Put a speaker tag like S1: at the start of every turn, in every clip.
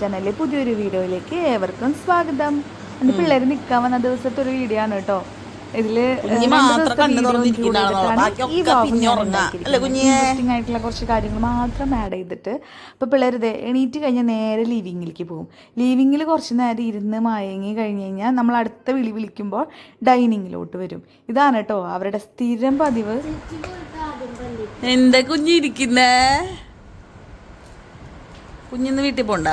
S1: ചാനലിലെ പുതിയൊരു വീഡിയോയിലേക്ക് ഏവർക്കും സ്വാഗതം. എന്റെ പിള്ളേർ നിൽക്കാൻ വന്ന ദിവസത്തെ ഒരു വീഡിയോ ആണ് കേട്ടോ.
S2: ഇതിൽ
S1: ഈ? Interesting ആയിട്ടുള്ള കുറച്ച് കാര്യങ്ങൾ മാത്രം ആഡ് ചെയ്തിട്ട്. അപ്പോൾ പിള്ളേർ ഇത് എണീറ്റ് കഴിഞ്ഞാൽ നേരെ ലീവിങ്ങിലേക്ക് പോകും. ലീവിങ്ങിൽ കുറച്ച് നേരം ഇരുന്ന് മയങ്ങി കഴിഞ്ഞ് കഴിഞ്ഞാൽ നമ്മൾ അടുത്ത വിളി വിളിക്കുമ്പോൾ ഡൈനിങ്ങിലോട്ട് വരും. ഇതാണ് കേട്ടോ അവരുടെ സ്ഥിരം പതിവ്.
S2: എന്താ കുഞ്ഞിരിക്കുന്നേ കുഞ്ഞിന്ന് വീട്ടിൽ പോണ്ട?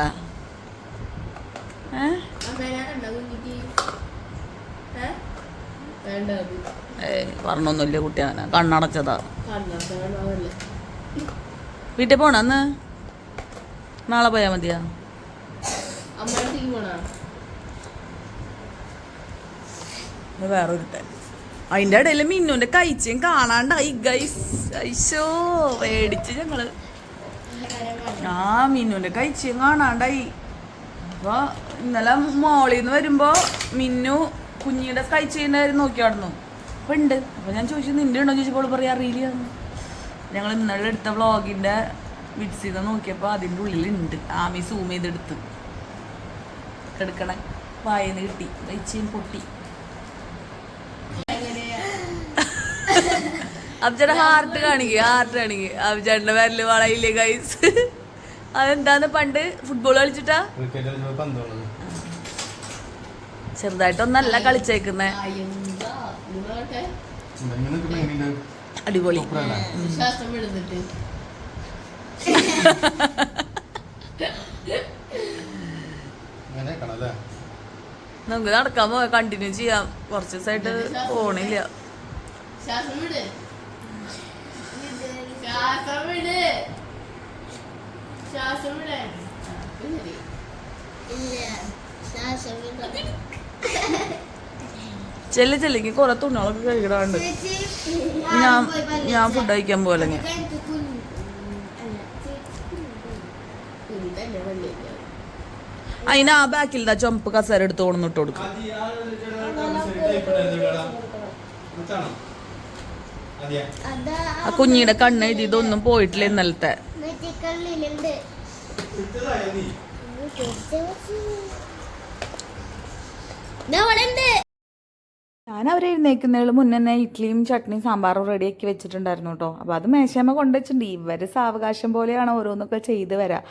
S2: പറഞ്ഞൊന്നുമില്ല കുട്ടി അങ്ങനെ കണ്ണടച്ചതാ. വീട്ടിൽ പോണ അന്ന്? നാളെ പോയാ മതിയാ? വേറൊരു അതിന്റെ ഇടയിൽ മിന്നുന്റെ കഴിച്ചും കാണാണ്ടായി ഗൈസ് ഐശോ മേടിച്ച് ഞങ്ങൾ. ആ മിന്നുന്റെ കഴിച്ചും കാണാണ്ടായി. അപ്പൊ ഇന്നലെ മോളിൽ നിന്ന് വരുമ്പോ മിന്നു കുഞ്ഞിയുടെ കഴിച്ചിന്റെ കാര്യം നോക്കി നടന്നു. അപ്പൊ ഉണ്ട് അപ്പൊ ഞാൻ ചോദിച്ചു നിന്റെ ഉണ്ടോ? ചോദിച്ചപ്പോൾ പറയാ അറിയില്ല. ഞങ്ങൾ ഇന്നലെ എടുത്ത വ്ളോഗിന്റെ വിഡ്സിന്ന് നോക്കിയപ്പോൾ അതിന്റെ ഉള്ളിലുണ്ട് ആമി സൂം ചെയ്തെടുത്ത്. എടുക്കണേ വായന്ന് കിട്ടി. കഴിച്ചും പൊട്ടി. അബ്ജയുടെ ഹാർട്ട് കാണിക്കുക ഹാർട്ട് കാണിക്കുക അബ്ജാന്റെ വിരൽ വളയില്ലേ ഗൈസ് അതെന്താന്ന് പണ്ട് ഫുട്ബോൾ കളിച്ചിട്ടാ? ചെറുതായിട്ടൊന്നല്ല കളിച്ചേക്കുന്നേ? അടിപൊളി? നമുക്ക് നടക്കാൻ പോവാ കണ്ടിന്യൂ ചെയ്യാം കുറച്ച് ദിവസമായിട്ട് പോണില്ല
S3: ശ്വാസം
S2: ചെല്ലി ചെല്ലിക്ക് കുറെ തുണികളൊക്കെ കഴുകിടാണ്ട് ഞാൻ ഞാൻ ഫുഡ് കഴിക്കാൻ പോലെ ഞാൻ? അതിന് ആ ബാക്കിൽ ദാ ചുമപ്പ് കസേര എടുത്ത് കൊണ്ടിട്ട് കൊടുക്കും.
S4: ആ ആ?
S2: ആ കുഞ്ഞിയുടെ കണ്ണ് എഴുതി ഇതൊന്നും പോയിട്ടില്ല ഇന്നലത്തെ.
S4: 流れんで
S1: ഞാൻ അവർ എഴുന്നേക്കുന്നതിന് മുന്നേ തന്നെ ഇഡ്ഡലിയും ചട്നിയും സാമ്പാറും റെഡിയാക്കി വെച്ചിട്ടുണ്ടായിരുന്നു കേട്ടോ. അപ്പോൾ അത് മേശാമ്മ കൊണ്ടുവച്ചിട്ടുണ്ട്. ഇവർ സാവകാശം പോലെയാണ് ഓരോന്നൊക്കെ ചെയ്ത് വരാം.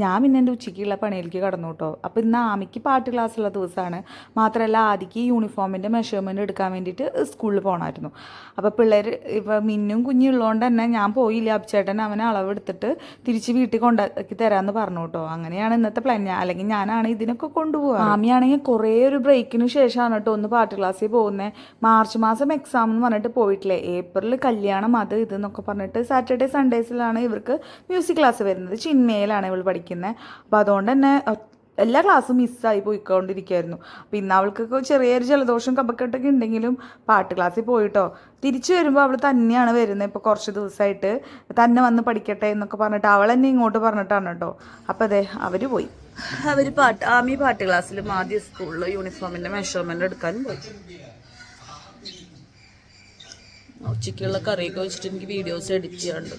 S1: ഞാൻ പിന്നെ എന്റെ ഉച്ചയ്ക്കുള്ള പണിയിലേക്ക് കടന്നു കേട്ടോ. അപ്പോൾ ഇന്ന് ആമിക്ക് പാട്ട് ക്ലാസ്സുള്ള ദിവസമാണ്. മാത്രമല്ല ആദിക്ക് യൂണിഫോമിന്റെ മെഷർമെന്റ് എടുക്കാൻ വേണ്ടിയിട്ട് സ്കൂളിൽ പോകണമായിരുന്നു അപ്പോൾ പിള്ളേർ ഇപ്പോൾ മിന്നും കുഞ്ഞുള്ളതുകൊണ്ട് തന്നെ ഞാൻ പോയില്ല. അബ്ചേട്ടൻ അവനെ അളവെടുത്തിട്ട് തിരിച്ച് വീട്ടിൽ കൊണ്ടാക്കി തരാമെന്ന് പറഞ്ഞു കേട്ടോ. അങ്ങനെയാണ് ഇന്നത്തെ പ്ലാൻ അല്ലെങ്കിൽ ഞാനാണ് ഇതിനൊക്കെ കൊണ്ടുപോകുക ആമിയാണെങ്കിൽ കുറേ ഒരു ബ്രേക്കിന് ശേഷമാണ് കേട്ടോ ഒന്ന് പാട്ട് ക്ലാസ്സിൽ പോകുന്നത് മാർച്ച് മാസം എക്സാം എന്ന് പറഞ്ഞിട്ട് പോയിട്ടില്ലേ? ഏപ്രിൽ കല്യാണം അത് ഇത് എന്നൊക്കെ പറഞ്ഞിട്ട് സാറ്റർഡേ സൺഡേസിലാണ് ഇവർക്ക് മ്യൂസിക് ക്ലാസ് വരുന്നത്. ചിന്മയിലാണ് ഇവൾ പഠിക്കുന്നത് അപ്പോൾ അതുകൊണ്ട് തന്നെ എല്ലാ ക്ലാസ്സും മിസ്സായി പോയിക്കൊണ്ടിരിക്കുകയായിരുന്നു അപ്പോൾ ഇന്ന് അവൾക്കൊക്കെ ചെറിയൊരു ജലദോഷം കപക്കെട്ടൊക്കെ ഉണ്ടെങ്കിലും പാട്ട് ക്ലാസ്സിൽ പോയിട്ടോ. തിരിച്ചു വരുമ്പോൾ അവൾ തന്നെയാണ് വരുന്നത് ഇപ്പോൾ കുറച്ച് ദിവസമായിട്ട് തന്നെ വന്ന് പഠിക്കട്ടെ എന്നൊക്കെ പറഞ്ഞിട്ട് അവൾ തന്നെ ഇങ്ങോട്ട് പറഞ്ഞിട്ടാണ് കേട്ടോ. അപ്പോൾ അതെ അവർ പോയി.
S2: അവർ പാട്ട് ആമി പാട്ട് ക്ലാസ്സിലും ആദ്യ സ്കൂളിൽ യൂണിഫോമിന്റെ മെഷർമെന്റ് എടുക്കാനും പോയി. ഉച്ചയ്ക്കുള്ള കറിയൊക്കെ വെച്ചിട്ട് എനിക്ക് വീഡിയോസ് എഡിറ്റ് ചെയ്യാണ്ട്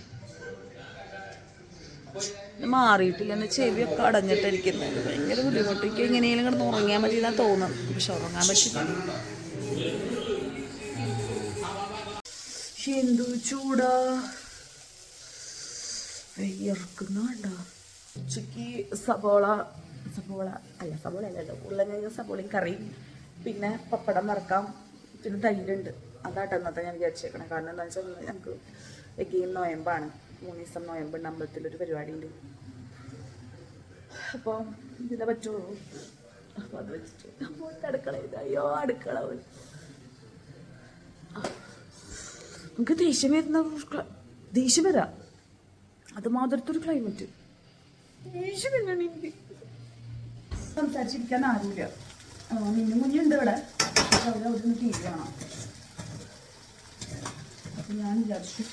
S2: മാറിയിട്ടില്ല എന്ന് ചെവിയൊക്കെ അടഞ്ഞിട്ടിരിക്കുന്നത് ഭയങ്കര ബുദ്ധിമുട്ട് എനിക്ക് എങ്ങനെയെങ്കിലും കിടന്ന് ഉറങ്ങിയാൽ മതി എന്നാ തോന്നുന്നു പക്ഷെ ഉറങ്ങാൻ പറ്റില്ല. എന്തു ചൂടാ. ഉച്ചയ്ക്ക് സബോള സബോള അല്ല സബോള അല്ലല്ലോ ഉരുളക്കിഴങ്ങ് സബോളയും കറിയും. പിന്നെ പപ്പടം വറക്കാം. പിന്നെ തൈരുണ്ട്. അതാട്ടോ ഇന്നത്തെ ഞാൻ വിചാരിച്ചേക്കണേ. കാരണം എന്താ വെച്ചാൽ ഞങ്ങൾക്ക് എഗെയിൻ നോയമ്പാണ്. മൂന്ന് ദിവസം നോയമ്പുണ്ട് അമ്പലത്തിലൊരു പരിപാടിയുണ്ട് അപ്പോൾ ഇതിനെ പറ്റുള്ളൂ അപ്പോൾ അത് വെച്ചിട്ട് അടുക്കള അയ്യോ അടുക്കള നമുക്ക് ദേഷ്യം വരുന്ന ദേഷ്യം വരാം? അത് മാതിരത്തെ ഒരു ക്ലൈമറ്റ് ദേഷ്യം വരുന്നുണ്ട് എനിക്ക്. സംസാരിച്ചിരിക്കാൻ ആരുമില്ല മിന്നു മിന്നും ഉണ്ട് ഇവിടെ. അവിടെ അവിടെ നിന്ന് ടി വി കാണാം. ഞാൻ വിചാരിച്ചു.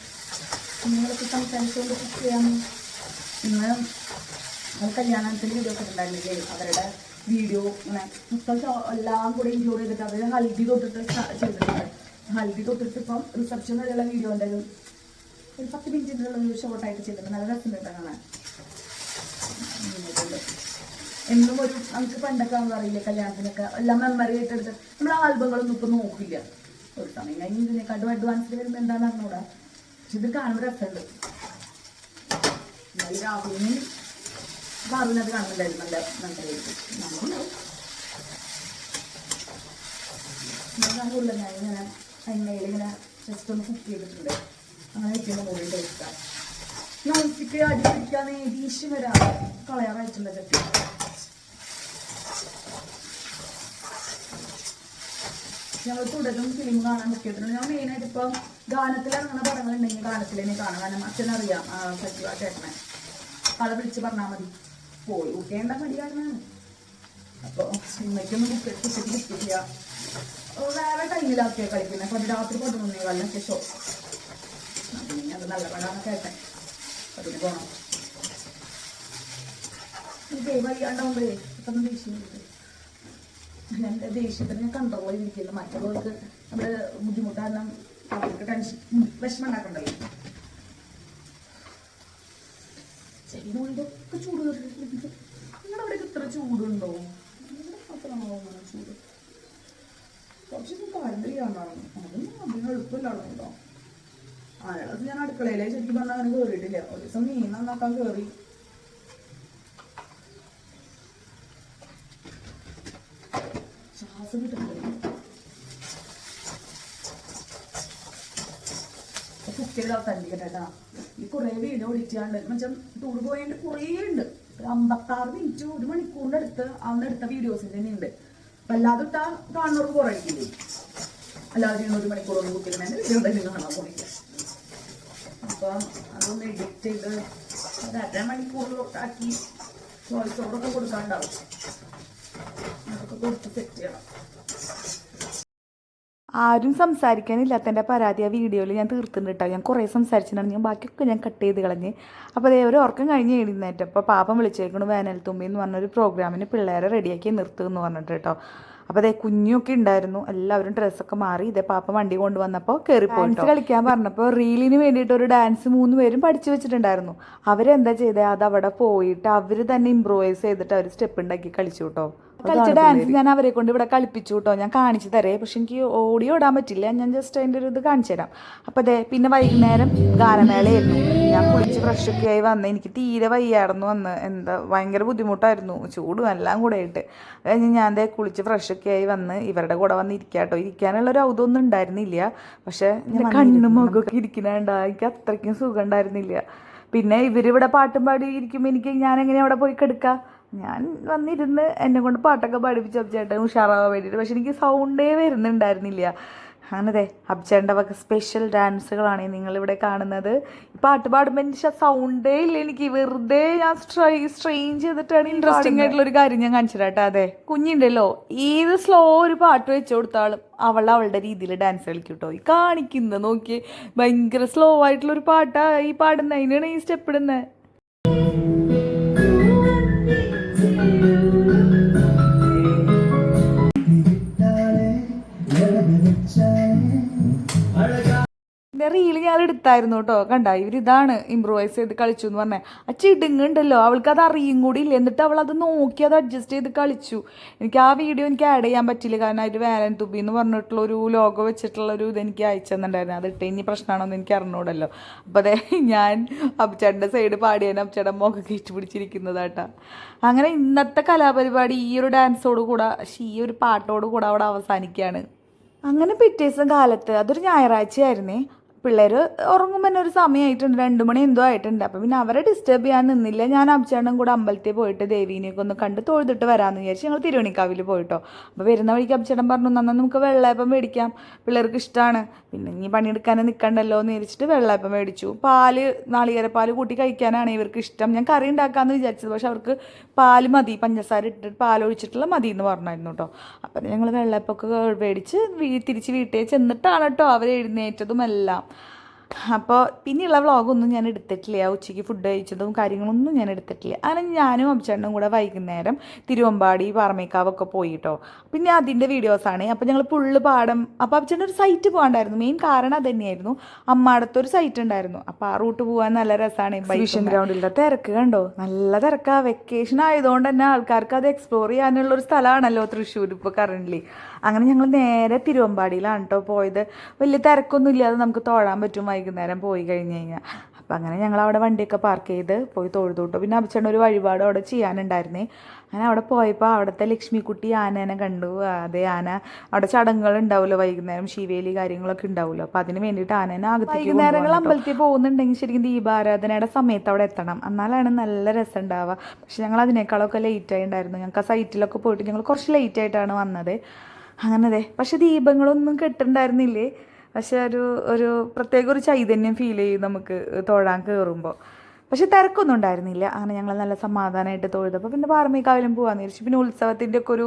S2: നിങ്ങളൊക്കെ സംസാരിച്ചുകൊണ്ട് കുക്ക് ചെയ്യാം നിങ്ങൾ കല്യാണത്തിന്റെ വീഡിയോ ഒക്കെ ഉണ്ടായിരുന്നില്ലേ അവരുടെ വീഡിയോ ഇങ്ങനെ മൊത്തം എല്ലാം കൂടെ ഇൻക്ലൂഡ് ചെയ്തിട്ട് അവർ ഹൽദി തൊട്ടിട്ട് ചെയ്തിട്ടുണ്ട്. ഹൽദി തൊട്ടിട്ട് ഇപ്പം റിസപ്ഷൻ വരെയുള്ള വീഡിയോ ഉണ്ടായിരുന്നു ഒരു പത്ത് മിനിറ്റിന്റെ ഒരു ഷോർട്ടായിട്ട് ചെയ്തിട്ടുണ്ട് നല്ല രസം കാണാൻ.
S5: എന്നും ഒരു നമുക്ക് പണ്ടൊക്കെ അറിയില്ല കല്യാണത്തിനൊക്കെ എല്ലാം മെമ്മറി ആയിട്ട് എടുത്ത്. നമ്മൾ ആൽബങ്ങളൊന്നും ഇപ്പൊ നോക്കില്ല. ഒരു സമയം കഴിഞ്ഞ് ഇതിനെക്കാട്ടും അഡ്വാൻസിൽ വരുമ്പോൾ എന്താണെന്ന് അറിഞ്ഞൂടാ? പക്ഷെ ഇത് കാണുമ്പോൾ രസമുണ്ട്. ഈ രാഹുലിന് പറഞ്ഞത് കാണുന്നുണ്ടായിരുന്നു നല്ല നന്നായിരിക്കും നമ്മളുണ്ടാവും. ഞാൻ ഇങ്ങനെ എണ്ണയിൽ ഇങ്ങനെ ജസ്റ്റ് ഒന്ന് കുക്ക് ചെയ്തിട്ടുണ്ട്. അങ്ങനെ വെക്കുന്ന മുകളിൽ കഴിക്കാം നോൺ സ്റ്റിക്ക് അടി പിടിക്കാൻ വരാം കളയാറായിട്ടുള്ള ചട്ടി ഞങ്ങൾ തുടരും ഫിലിം കാണാൻ പറ്റിയിട്ടുണ്ട് ഞാൻ മെയിനായിട്ട് ഇപ്പം ഗാനത്തിൽ ഇറങ്ങുന്ന പടങ്ങളുണ്ടെങ്കിൽ ഗാനത്തിൽ തന്നെ കാണാം. കാരണം അച്ഛനറിയാം സജീവ ചേട്ടനെ. ആളെ വിളിച്ച് പറഞ്ഞാൽ മതി. പോയി. ഊക്കേണ്ട മടി അപ്പൊ സിനിമയ്ക്കൊന്നും കുട്ടി കുട്ടിക്ക് കിട്ടില്ല ഓ, വേറെ ടൈമിലാക്കിയാൽ കളിക്കുന്നത് അപ്പം രാത്രി പതിനൊന്നേ കാലിനൊക്കെ ഷോ അത് നല്ല പടാന്ന് കേട്ടെ അതിന് പോണം. എനിക്ക് വയ്യാണ്ടാവുമ്പോഴേ പെട്ടെന്ന് ദേഷ്യം എന്റെ ദേഷ്യത്തിന് ഞാൻ കൺട്രോൾ ചെയ്തിരിക്കുന്നു മറ്റുള്ളവർക്ക് നമ്മുടെ ബുദ്ധിമുട്ട് കാരണം അവർക്ക് ടെൻഷൻ വിഷമം ഉണ്ടാക്കണ്ടല്ലോ. ഇതൊക്കെ ചൂട് നിങ്ങളുടെ അവിടെയൊക്കെ ഇത്ര ചൂടുണ്ടോ? ചൂട്? കുറച്ച് കറണ്ട് എളുപ്പമില്ലാണോ ഞാൻ അടുക്കളയിലെ ശരിക്കും പറഞ്ഞാൽ അങ്ങനെ കയറിയിട്ടില്ല ഒരു ദിവസം മീൻ നന്നാക്കാൻ കയറി കിട്ടുന്നില്ല കുട്ടിയുടെ അവസാനിക്കട്ടെ ഈ കുറേ വീഡിയോ ഓടിച്ചാണ്ട് മച്ചാൽ ടൂർ പോയതിന്റെ കുറേ ഉണ്ട് അമ്പത്താറ് മിനിറ്റ് ഒരു മണിക്കൂറിന്റെ അടുത്ത് അന്ന് എടുത്ത വീഡിയോസ് തന്നെ ഉണ്ട് അപ്പൊ അല്ലാതെ ഇട്ടാ കാണുന്നവർക്ക് കുറേ ഇല്ലേ അല്ലാതെ ചെയ്യുന്ന ഒരു മണിക്കൂറൊന്നും കുട്ടികളുടെ വീഡിയോ എന്തെങ്കിലും കാണാൻ പോയില്ല അപ്പൊ അതൊന്ന് എഡിറ്റ് ചെയ്ത് ഒരു അര മണിക്കൂറിലോട്ടാക്കി വോയിസ് ഓവറൊക്കെ കൊടുക്കാണ്ടാവും അതൊക്കെ കൊടുത്ത് സെറ്റ് ചെയ്യണം
S1: ആരും സംസാരിക്കാനില്ലാത്തതിന്റെ പരാതി ആ വീഡിയോയിൽ ഞാൻ തീർത്തിട്ടുണ്ട് കേട്ടോ ഞാൻ കുറേ സംസാരിച്ചിട്ടുണ്ടായിരുന്നു ഞാൻ ബാക്കിയൊക്കെ ഞാൻ കട്ട് ചെയ്ത് കളഞ്ഞ്. അപ്പോൾ അതേ ഒരു ഉറക്കം കഴിഞ്ഞ് എഴുന്നേറ്റ്. അപ്പോൾ പാപ്പം വിളിച്ചേക്കണു വേനൽ തുമ്പി എന്ന് പറഞ്ഞൊരു പ്രോഗ്രാമിന് പിള്ളേരെ റെഡിയാക്കി നിർത്തും എന്ന് പറഞ്ഞിട്ട് കേട്ടോ അപ്പോൾ അതേ കുഞ്ഞൊക്കെ ഉണ്ടായിരുന്നു. എല്ലാവരും ഡ്രസ്സൊക്കെ മാറി. ഇതേ പാപ്പ വണ്ടി കൊണ്ടുവന്നപ്പോൾ കയറിപ്പോയി കളിക്കാൻ പറഞ്ഞപ്പോൾ റീലിന് വേണ്ടിയിട്ട് ഒരു ഡാൻസ് മൂന്ന് പേരും പഠിച്ചു വെച്ചിട്ടുണ്ടായിരുന്നു. അവരെന്താ ചെയ്തത് അത് അവിടെ പോയിട്ട് അവർ തന്നെ ഇമ്പ്രൂവൈസ് ചെയ്തിട്ട് അവർ സ്റ്റെപ്പ് ഉണ്ടാക്കി കളിച്ചു കേട്ടോ കളിച്ച ഡാൻസ് ഞാൻ അവരെ കൊണ്ട് ഇവിടെ കളിപ്പിച്ചു കേട്ടോ ഞാൻ കാണിച്ചു തരേ. പക്ഷെ എനിക്ക് ഓടി ഓടാൻ പറ്റില്ല. ഞാൻ ജസ്റ്റ് അതിന്റെ ഒരു ഇത് കാണിച്ചു തരാം. അപ്പോൾ അതെ പിന്നെ വൈകുന്നേരം ഗാനമേളയായിരുന്നു. ഞാൻ കുളിച്ച് ഫ്രഷൊക്കെ ആയി വന്ന് എനിക്ക് തീരെ വയ്യായിരുന്നു വന്ന് എന്താ ഭയങ്കര ബുദ്ധിമുട്ടായിരുന്നു. ചൂടും എല്ലാം കൂടെ ആയിട്ട്. അത് കഴിഞ്ഞ് ഞാൻ ദേ കുളിച്ച് ഫ്രഷ് ഒക്കെ ആയി വന്ന് ഇവരുടെ കൂടെ വന്ന് ഇരിക്കുക കേട്ടോ ഇരിക്കാനുള്ള ഒരു ഔതൊന്നും ഉണ്ടായിരുന്നില്ല. പക്ഷെ ഞാൻ കണ്ണും മുഖമൊക്കെ ഇരിക്കണുണ്ടാ. എനിക്ക് അത്രയ്ക്കും സുഖം ഉണ്ടായിരുന്നില്ല. പിന്നെ ഇവരിവിടെ പാട്ടും പാടി ഇരിക്കുമ്പോൾ എനിക്ക് ഞാൻ എങ്ങനെ അവിടെ പോയി കിടക്കുക ഞാൻ വന്നിരുന്ന് എന്നെ കൊണ്ട് പാട്ടൊക്കെ പഠിപ്പിച്ച് അബ്ചേട്ടൻ ഉഷാറാവാൻ വേണ്ടിയിട്ട്. പക്ഷെ എനിക്ക് സൗണ്ടേ വരുന്നുണ്ടായിരുന്നില്ല. അങ്ങനെ അബ്ചേട്ടന്റെ വക സ്പെഷ്യൽ ഡാൻസുകളാണ് നിങ്ങളിവിടെ കാണുന്നത്. ഈ പാട്ട് പാടുമ്പോൾ എനിക്ക് സൗണ്ടേ ഇല്ല. എനിക്ക് വെറുതെ ഞാൻ സ്ട്രൈ സ്ട്രെയിൻ ചെയ്തിട്ടാണ് ഇൻട്രസ്റ്റിംഗ് ആയിട്ടുള്ള ഒരു കാര്യം ഞാൻ കാണിച്ചു തരാം അതെ കുഞ്ഞുണ്ടല്ലോ. ഏത് സ്ലോ ഒരു പാട്ട് വെച്ചു കൊടുത്താളും അവൾ അവളുടെ രീതിയിൽ ഡാൻസ് കളിക്കും കേട്ടോ. ഈ കാണിക്കുന്നത് നോക്കി ഭയങ്കര സ്ലോ ആയിട്ടുള്ള ഒരു പാട്ടാ ഈ പാടുന്നത് അതിനാണ് ഈ സ്റ്റെപ്പ് ഇടുന്നത് ഇതിന്റെ റീൽ ഞാൻ എടുത്തായിരുന്നു കേട്ടോ കണ്ട? ഇവരിതാണ് ഇമ്പ്രൂവൈസ് ചെയ്ത് കളിച്ചു എന്ന് പറഞ്ഞത് ആ ചിടുങ്ങുണ്ടല്ലോ അവൾക്ക് അത് അറിയും കൂടി ഇല്ല. എന്നിട്ട് അവൾ അത് നോക്കി അത് അഡ്ജസ്റ്റ് ചെയ്ത് കളിച്ചു. എനിക്ക് ആ വീഡിയോ എനിക്ക് ആഡ് ചെയ്യാൻ പറ്റില്ല കാരണം അതിൽ വേലൻ തുബി എന്ന് പറഞ്ഞിട്ടുള്ള ഒരു ലോഗോ വെച്ചിട്ടുള്ള ഒരു ഇത് എനിക്ക് അയച്ചു തന്നിട്ടുണ്ടായിരുന്നു. അത് ഇട്ട് ഇനി പ്രശ്നമാണോന്ന് എനിക്ക് അറിഞ്ഞൂടല്ലോ. അപ്പോൾ അതെ ഞാൻ അബ്ചേട്ടന്റെ സൈഡ് പാടിയാൻ അബ്ചേട്ടൻ മുഖം കയറ്റി പിടിച്ചിരിക്കുന്നതാട്ടാ. അങ്ങനെ ഇന്നത്തെ കലാപരിപാടി ഈ ഒരു ഡാൻസോട് കൂടെ ഈ ഒരു പാട്ടോട് കൂടെ അവിടെ അവസാനിക്കുകയാണ് അങ്ങനെ പിറ്റേ ദിവസം കാലത്ത് അതൊരു ഞായറാഴ്ചയായിരുന്നേ. പിള്ളേർ ഉറങ്ങുമ്പോൾ തന്നെ ഒരു സമയമായിട്ടുണ്ട് രണ്ട് മണി എന്തോ ആയിട്ടുണ്ട്. അപ്പം പിന്നെ അവരെ ഡിസ്റ്റർബ് ചെയ്യാൻ നിന്നില്ല. ഞാൻ അബ്ചേട്ടനും കൂടെ അമ്പലത്തിൽ പോയിട്ട് ദേവീനെയൊക്കെ ഒന്ന് കണ്ട് തൊഴുതിട്ട് വരാമെന്ന് വിചാരിച്ച് ഞങ്ങൾ തിരുവണിക്കാവിൽ പോയിട്ടോ. അപ്പോൾ വരുന്ന വഴിക്ക് അബ്ചേട്ടൻ പറഞ്ഞു നന്നാ നമുക്ക് വെള്ളയപ്പം മേടിക്കാം. പിള്ളേർക്ക് ഇഷ്ടമാണ് പിന്നെ ഇനി പണിയെടുക്കാനും നിൽക്കണ്ടല്ലോ എന്ന് വിചാരിച്ചിട്ട് വെള്ളയപ്പം മേടിച്ചു. പാൽ പാൽ കൂട്ടി കഴിക്കാനാണ് ഇവർക്ക് ഇഷ്ടം. ഞാൻ കറി ഉണ്ടാക്കാമെന്ന് വിചാരിച്ചത്. പക്ഷെ അവർക്ക് പാൽ മതി. പഞ്ചസാര ഇട്ടിട്ട് പാലൊഴിച്ചിട്ടുള്ള മതി എന്ന് പറഞ്ഞായിരുന്നു കേട്ടോ. അപ്പം ഞങ്ങൾ വെള്ളയപ്പൊക്കെ മേടിച്ച് തിരിച്ച് വീട്ടിൽ ചെന്നിട്ടാണ് കേട്ടോ അവർ എഴുന്നേറ്റതും എല്ലാം അപ്പോൾ പിന്നെയുള്ള വ്ളോഗൊന്നും ഞാൻ എടുത്തിട്ടില്ല. ഉച്ചയ്ക്ക് ഫുഡ് കഴിച്ചതും കാര്യങ്ങളൊന്നും ഞാൻ എടുത്തിട്ടില്ല. അങ്ങനെ ഞാനും അമ്മച്ചേട്ടനും കൂടെ വൈകുന്നേരം തിരുവമ്പാടി പാറമേക്കാവൊക്കെ പോയിട്ടോ. പിന്നെ അതിന്റെ വീഡിയോസാണ് അപ്പോൾ ഞങ്ങൾ പുള്ള് പാടം അപ്പോൾ അമ്മച്ചേട്ടൻ ഒരു സൈറ്റ് പോകാണ്ടായിരുന്നു. മെയിൻ കാരണം അത് തന്നെയായിരുന്നു. അമ്മാടത്തൊരു സൈറ്റ് ഉണ്ടായിരുന്നു. അപ്പോൾ ആ റൂട്ട് പോകാൻ നല്ല രസമാണ് വിഷൻ ഗ്രൗണ്ടിലെ തിരക്ക് കണ്ടോ? നല്ല തിരക്കാ. വെക്കേഷൻ ആയതുകൊണ്ട് തന്നെ ആൾക്കാർക്ക് അത് എക്സ്പ്ലോർ ചെയ്യാനുള്ള ഒരു സ്ഥലമാണല്ലോ തൃശ്ശൂർ ഇപ്പോൾ കറണ്ട്ലി അങ്ങനെ ഞങ്ങൾ നേരെ തിരുവമ്പാടിയിലാണ് കേട്ടോ പോയത്. വലിയ തിരക്കൊന്നും ഇല്ലാതെ നമുക്ക് തോഴാൻ പറ്റും. വൈകുന്നേരം പോയി കഴിഞ്ഞ് കഴിഞ്ഞാൽ അപ്പം അങ്ങനെ ഞങ്ങൾ അവിടെ വണ്ടിയൊക്കെ പാർക്ക് ചെയ്ത് പോയി തൊഴുതു കേട്ടോ പിന്നെ അഭിച്ചേട്ടൻ ഒരു വഴിപാട് അവിടെ ചെയ്യാനുണ്ടായിരുന്നേ. അങ്ങനെ അവിടെ പോയപ്പോൾ അവിടുത്തെ ലക്ഷ്മിക്കുട്ടി ആനേനെ കണ്ടു. അതേ ആന. അവിടെ ചടങ്ങുകൾ ഉണ്ടാവുമല്ലോ വൈകുന്നേരം ശിവേലി കാര്യങ്ങളൊക്കെ ഉണ്ടാവുമല്ലോ. അപ്പം അതിന് വേണ്ടിയിട്ട് ആനേനെ അകത്തേക്ക് വൈകുന്നേരങ്ങൾ അമ്പലത്തിൽ പോകുന്നുണ്ടെങ്കിൽ ശരിക്കും ദീപാരാധനയുടെ സമയത്ത് അവിടെ എത്തണം. എന്നാലാണ് നല്ല രസം ഉണ്ടാവുക പക്ഷെ ഞങ്ങൾ അതിനേക്കാളൊക്കെ ലേറ്റ് ആയി ഉണ്ടായിരുന്നു ഞങ്ങൾക്ക് ആ സൈറ്റിലൊക്കെ പോയിട്ട് ഞങ്ങൾ കുറച്ച് ലേറ്റ് ആയിട്ടാണ് വന്നത്. അങ്ങനെ അതെ പക്ഷെ ദീപങ്ങളൊന്നും കെട്ടുണ്ടായിരുന്നില്ലേ? പക്ഷെ ഒരു ഒരു പ്രത്യേക ഒരു ചൈതന്യം ഫീൽ ചെയ്യും നമുക്ക് തൊഴാൻ കയറുമ്പോൾ പക്ഷെ തിരക്കൊന്നും ഉണ്ടായിരുന്നില്ല. അങ്ങനെ ഞങ്ങൾ നല്ല സമാധാനമായിട്ട് തൊഴുതപ്പോൾ പിന്നെ പാറമേക്കാവിലും പോകാമെന്ന് വിചാരിച്ചു. പിന്നെ ഉത്സവത്തിന്റെ ഒക്കെ ഒരു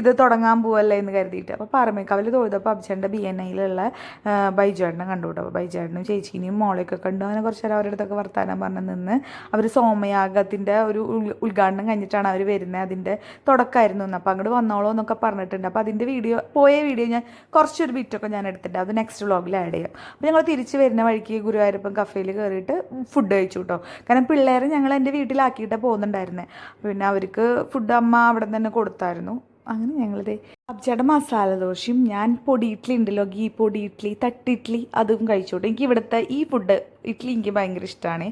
S1: ഇത് തുടങ്ങാൻ പോവല്ലേ എന്ന് കരുതിയിട്ട്. അപ്പോൾ പാറമേക്കാവിൽ തൊഴുതപ്പോൾ അബ്ജന്റെ ബി എൻ ഐയിലുള്ള ബൈജേട്ടനെ കണ്ടു കേട്ടോ. അപ്പോൾ ബൈജേട്ടനും ചേച്ചീനെയും മോളെയൊക്കെ കണ്ടു. അങ്ങനെ കുറച്ച് നേരം അവരുടെ അടുത്തൊക്കെ വർത്താനം പറഞ്ഞ് നിന്ന് അവർ സോമയാഗത്തിന്റെ ഒരു ഉദ്ഘാടനം കഴിഞ്ഞിട്ടാണ് അവർ വരുന്നത് അതിന്റെ തുടക്കമായിരുന്നു അപ്പോൾ അങ്ങോട്ട് വന്നോളൂ എന്നൊക്കെ പറഞ്ഞിട്ടുണ്ട്. അപ്പോൾ അതിന്റെ വീഡിയോ പോയ വീഡിയോ ഞാൻ കുറച്ചൊരു ബിറ്റൊക്കെ ഞാൻ എടുത്തിട്ടുണ്ട്. അത് നെക്സ്റ്റ് വ്ളോഗിൽ ആഡ് ചെയ്യാം. അപ്പോൾ ഞങ്ങൾ തിരിച്ച് വരുന്ന വഴിക്ക് ഗുരുവായൂരപ്പം കഫേയിൽ കയറിയിട്ട് ഫുഡ് കഴിച്ചു കേട്ടോ. കാരണം പിള്ളേരെ ഞങ്ങൾ എന്റെ വീട്ടിലാക്കിയിട്ടേ പോകുന്നുണ്ടായിരുന്നേ. പിന്നെ അവർക്ക് ഫുഡ് അമ്മ അവിടെ തന്നെ കൊടുത്തായിരുന്നു. അങ്ങനെ ഞങ്ങളിത് അബ്ജയുടെ മസാല ദോശയും ഞാൻ പൊടി ഇഡ്ഡലി ഉണ്ടല്ലോ ഗീ പൊടി ഇഡ്ഡലി തട്ട് ഇഡ്ഡലി അതും കഴിച്ചോട്ടെ എനിക്ക് ഇവിടുത്തെ ഈ ഫുഡ് ഇഡ്ഡലി എനിക്ക് ഭയങ്കര ഇഷ്ടമാണ്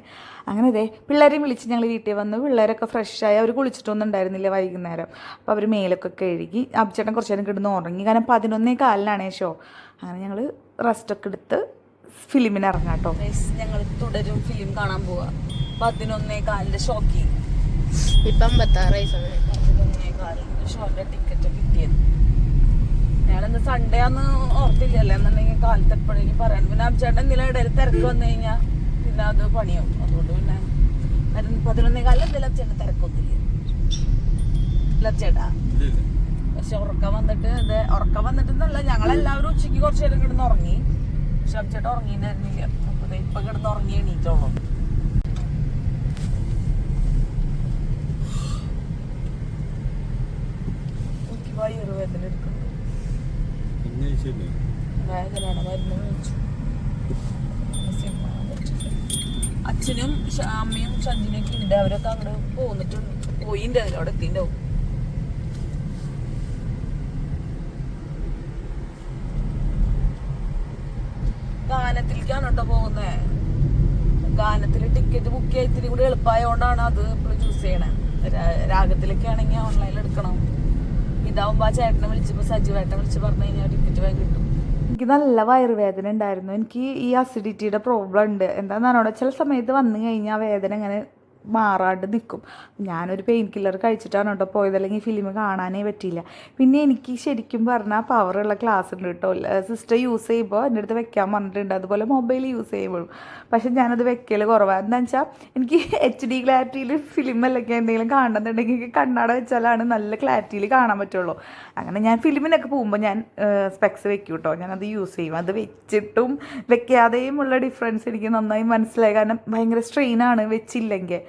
S1: അങ്ങനെ അതെ പിള്ളേരെയും വിളിച്ച് ഞങ്ങൾ വീട്ടിൽ വന്നു. പിള്ളേരൊക്കെ ഫ്രഷായി അവർ കുളിച്ചിട്ടൊന്നും ഉണ്ടായിരുന്നില്ല വൈകുന്നേരം. അപ്പോൾ അവർ മേലൊക്കെ കഴുകി അബ്ജേട്ടൻ കുറച്ച് നേരം കിടന്ന് ഉറങ്ങി. കാരണം പതിനൊന്നേ കാലിലാണേ ഷോ അങ്ങനെ ഞങ്ങൾ റെസ്റ്റൊക്കെ എടുത്ത് ഫിലിമിന് ഇറങ്ങാം കേട്ടോ
S2: ഞങ്ങൾ തുടരും. ഫിലിം കാണാൻ പോവാ. പതിനൊന്നേ കാലിന്റെ ഷോക്കി.
S3: ഇപ്പം അമ്പത്താറായി സമയം
S2: പതിനൊന്നേ കാലിന്റെ ഷോന്റെ ടിക്കറ്റ് കിട്ടിയത്. ഞാനെന്ത് സൺഡേ ആന്ന് ഓർത്തില്ലല്ലേ? എന്നുണ്ടെങ്കിൽ കാലത്ത് എപ്പോഴെങ്കിലും പറയാൻ പിന്നെ അബ്ചേട്ടൻ എന്തെങ്കിലും ഇടയിൽ തിരക്ക് വന്നു കഴിഞ്ഞാൽ പിന്നെ അത് പണിയാവും. അതുകൊണ്ട് പിന്നെ പതിനൊന്ന് കാലം എന്തെങ്കിലും അബ്ചേട്ടൻ തിരക്കൊന്നുമില്ല. ലച്ചേട്ടാ പക്ഷെ ഉറക്കം വന്നിട്ട് ഇത് ഉറക്കം വന്നിട്ടെന്നല്ല ഞങ്ങളെല്ലാവരും ഉച്ചയ്ക്ക് കുറച്ച് നേരം കിടന്ന് ഉറങ്ങി. പക്ഷെ അബ്ചേട്ടൻ ഉറങ്ങിയിട്ടുണ്ടായിരുന്നില്ല. അപ്പൊ ഇപ്പൊ കിടന്ന് ഉറങ്ങി എണീറ്റോളൂ. എനിക്ക് വയറുവേദന എടുക്കുന്നു
S4: പിന്നെ ശരി
S2: വേദനയാണ് മരുന്ന് കഴിച്ചു. അച്ഛനും അമ്മയും ഷഞ്ജിനൊക്കെ ഉണ്ട്. അവരൊക്കെ അങ്ങോട്ട് പോന്നിട്ടുണ്ട്. പോയിണ്ട്. അവിടെ എത്തിണ്ടാവും ഗാനത്തിലേക്കാണ് കേട്ടോ പോകുന്നത് ഗാനത്തിൽ ടിക്കറ്റ് ബുക്ക് ചെയ്യാൻ ഇത്തിരി കൂടി എളുപ്പമായതുകൊണ്ടാണ് അത് ഇപ്പോൾ ചൂസ് ചെയ്യണേ. രാഗത്തിലൊക്കെ ആണെങ്കിൽ ഓൺലൈനിൽ എടുക്കണം. ഇതാവുമ്പോ ആ ചേട്ടനെ വിളിച്ചപ്പോ സജീവേട്ടനെ വിളിച്ച് പറഞ്ഞു കഴിഞ്ഞാൽ ടിക്കറ്റ് വാങ്ങി കിട്ടും.
S1: എനിക്ക് നല്ല വയറുവേദന ഉണ്ടായിരുന്നു. എനിക്ക് ഈ അസിഡിറ്റിയുടെ പ്രോബ്ലം ഉണ്ട്. എന്താണെന്നാണോ ചില സമയത്ത് വന്നു കഴിഞ്ഞാൽ വേദന ഇങ്ങനെ മാറാണ്ട് നിൽക്കും ഞാനൊരു പെയിൻ കില്ലർ കഴിച്ചിട്ടാണ് കേട്ടോ പോയത്. അല്ലെങ്കിൽ ഫിലിം കാണാനേ പറ്റിയില്ല. പിന്നെ എനിക്ക് ശരിക്കും പറഞ്ഞാൽ പവറുള്ള ക്ലാസ് ഉണ്ട് കേട്ടോ. സിസ്റ്റർ യൂസ് ചെയ്യുമ്പോൾ എന്റെ അടുത്ത് വെക്കാൻ പറഞ്ഞിട്ടുണ്ട്. അതുപോലെ മൊബൈൽ യൂസ് ചെയ്യുമ്പോഴും. പക്ഷെ ഞാനത് വെക്കൽ കുറവാണ് എന്താ വെച്ചാൽ എനിക്ക് എച്ച് ഡി ക്ലാരിറ്റിയിൽ ഫിലിം അല്ലെങ്കിൽ എന്തെങ്കിലും കാണണമെന്നുണ്ടെങ്കിൽ കണ്ണാട വെച്ചാലാണ് നല്ല ക്ലാരിറ്റിയിൽ കാണാൻ പറ്റുള്ളൂ. അങ്ങനെ ഞാൻ ഫിലിമിനൊക്കെ പോകുമ്പോൾ ഞാൻ സ്പെക്സ് വെക്കും കേട്ടോ. ഞാനത് യൂസ് ചെയ്യും. അത് വെച്ചിട്ടും വെക്കാതെയും ഉള്ള ഡിഫറൻസ് എനിക്ക് നന്നായി മനസ്സിലായി. കാരണം ഭയങ്കര സ്ട്രെയിനാണ് വെച്ചില്ലെങ്കിൽ.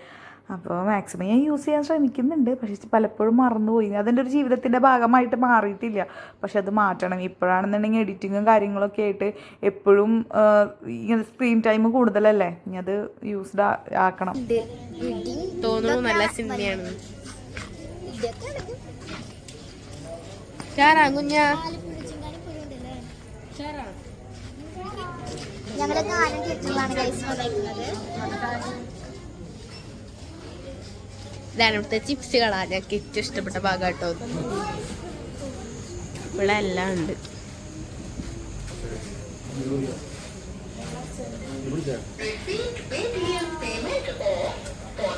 S1: അപ്പോൾ മാക്സിമം ഞാൻ യൂസ് ചെയ്യാൻ ശ്രമിക്കുന്നുണ്ട്. പക്ഷേ പലപ്പോഴും മറന്നുപോയി. അതെന്റെ ഒരു ജീവിതത്തിന്റെ ഭാഗമായിട്ട് മാറിയിട്ടില്ല. പക്ഷെ അത് മാറ്റണം. ഇപ്പോഴാണെന്നുണ്ടെങ്കിൽ എഡിറ്റിങ്ങും കാര്യങ്ങളൊക്കെ ആയിട്ട് എപ്പോഴും ഇങ്ങനെ സ്ക്രീൻ ടൈം കൂടുതലല്ലേ? ഇനി അത് യൂസ്ഡ് ആക്കണം.
S3: തോന്നുന്നു നല്ല സിനിമയാണ് ചാറാ കുഞ്ഞാ.
S6: ഞങ്ങൾ ഗാനം തിയേറ്ററിലാണ് കഴിച്ചു
S3: ഇതാണ് ഇവിടുത്തെ ചിപ്സുകളാ. ഞങ്ങൾക്ക് ഏറ്റവും ഇഷ്ടപ്പെട്ട ഭാഗം കേട്ടോ ഇവിടെ എല്ലാം ഉണ്ട്.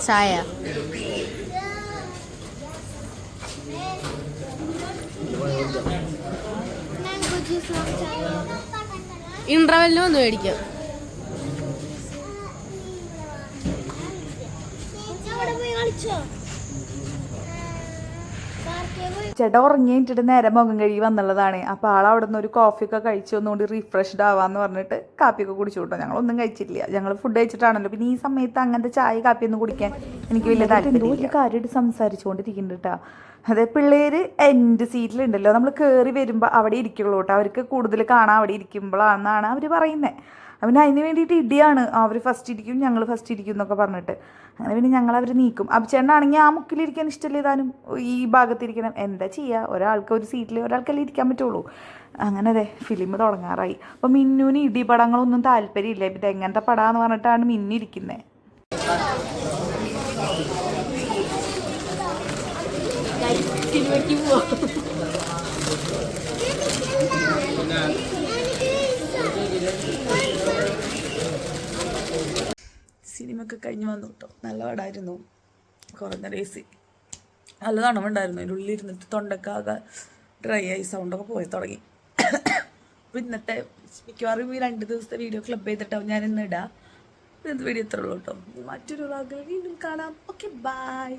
S3: ചായ. ഇന്റർവെല്ലിന് ഒന്ന് മേടിക്കാം
S6: ചേച്ചി അവിടെ പോയി കളിച്ചോ പാർക്കിൽ പോയി
S1: ചേട്ടാ ഉറങ്ങിയിട്ടിട്ട് നേരം നേരെ മുഖം കഴുകി വന്നുള്ളതാണ്. അപ്പോൾ ആൾ അവിടെ നിന്ന് ഒരു കോഫിയൊക്കെ കഴിച്ച് ഒന്നുകൂടി റിഫ്രഷ്ഡ് ആവാന്ന് പറഞ്ഞിട്ട് കാപ്പിയൊക്കെ കുടിച്ചു ഞങ്ങൾ ഞങ്ങളൊന്നും കഴിച്ചിട്ടില്ല. ഞങ്ങൾ ഫുഡ് കഴിച്ചിട്ടാണല്ലോ. പിന്നെ ഈ സമയത്ത് അങ്ങനത്തെ ചായ കാപ്പി ഒന്നും കുടിക്കാൻ എനിക്ക് വലിയ താല്പര്യം വലിയ കാര്യമായിട്ട് സംസാരിച്ചുകൊണ്ടിരിക്കുന്നുണ്ട് കേട്ടോ അതെ പിള്ളേർ എന്റെ സീറ്റിലുണ്ടല്ലോ നമ്മൾ കയറി വരുമ്പോൾ അവിടെ ഇരിക്കുള്ളൂ കേട്ടോ അവർക്ക് കൂടുതൽ കാണാൻ അവിടെ ഇരിക്കുമ്പോഴാണെന്നാണ് അവർ പറയുന്നത് അവന് അതിന് വേണ്ടിയിട്ട് ഇടിയാണ്. അവർ ഫസ്റ്റ് ഇരിക്കും ഞങ്ങൾ ഫസ്റ്റ് ഇരിക്കും എന്നൊക്കെ പറഞ്ഞിട്ട്. അങ്ങനെ പിന്നെ ഞങ്ങൾ അവർ നീക്കും. അഭിച്ചേട്ടനാണെങ്കിൽ ആ മുക്കിലിരിക്കാൻ ഇഷ്ടമില്ല ഏതാനും ഈ ഭാഗത്തിരിക്കണം. എന്താ ചെയ്യുക ഒരാൾക്ക് ഒരു സീറ്റിൽ ഒരാൾക്കല്ലേ ഇരിക്കാൻ പറ്റുള്ളൂ. അങ്ങനെ അതെ ഫിലിം തുടങ്ങാറായി. അപ്പോൾ മിന്നുവിന് ഇടി പടങ്ങളൊന്നും താല്പര്യമില്ല. ഇത് എങ്ങനത്തെ പടാന്ന് പറഞ്ഞിട്ടാണ്
S2: സിനിമ ഒക്കെ കഴിഞ്ഞ് വന്നു കേട്ടോ. നല്ല പാടായിരുന്നു. കുറഞ്ഞ റേസി നല്ല തണവുണ്ടായിരുന്നു അതിന്റെ ഉള്ളിൽ ഇരുന്നിട്ട് തൊണ്ടക്കാകെ ഡ്രൈ ആയി. സൗണ്ടൊക്കെ പോയി തുടങ്ങി. അപ്പോൾ ഇന്നത്തെ മിക്കവാറും ഈ രണ്ട് ദിവസത്തെ വീഡിയോ ക്ലബ് ചെയ്തിട്ടാവും ഞാൻ ഇന്ന് ഇടാം. ഇന്നത്തെ വീഡിയോ ഇത്രയുള്ളൂ കേട്ടോ. മറ്റൊരു വ്ളോഗിൽ വീണ്ടും കാണാം. Okay bye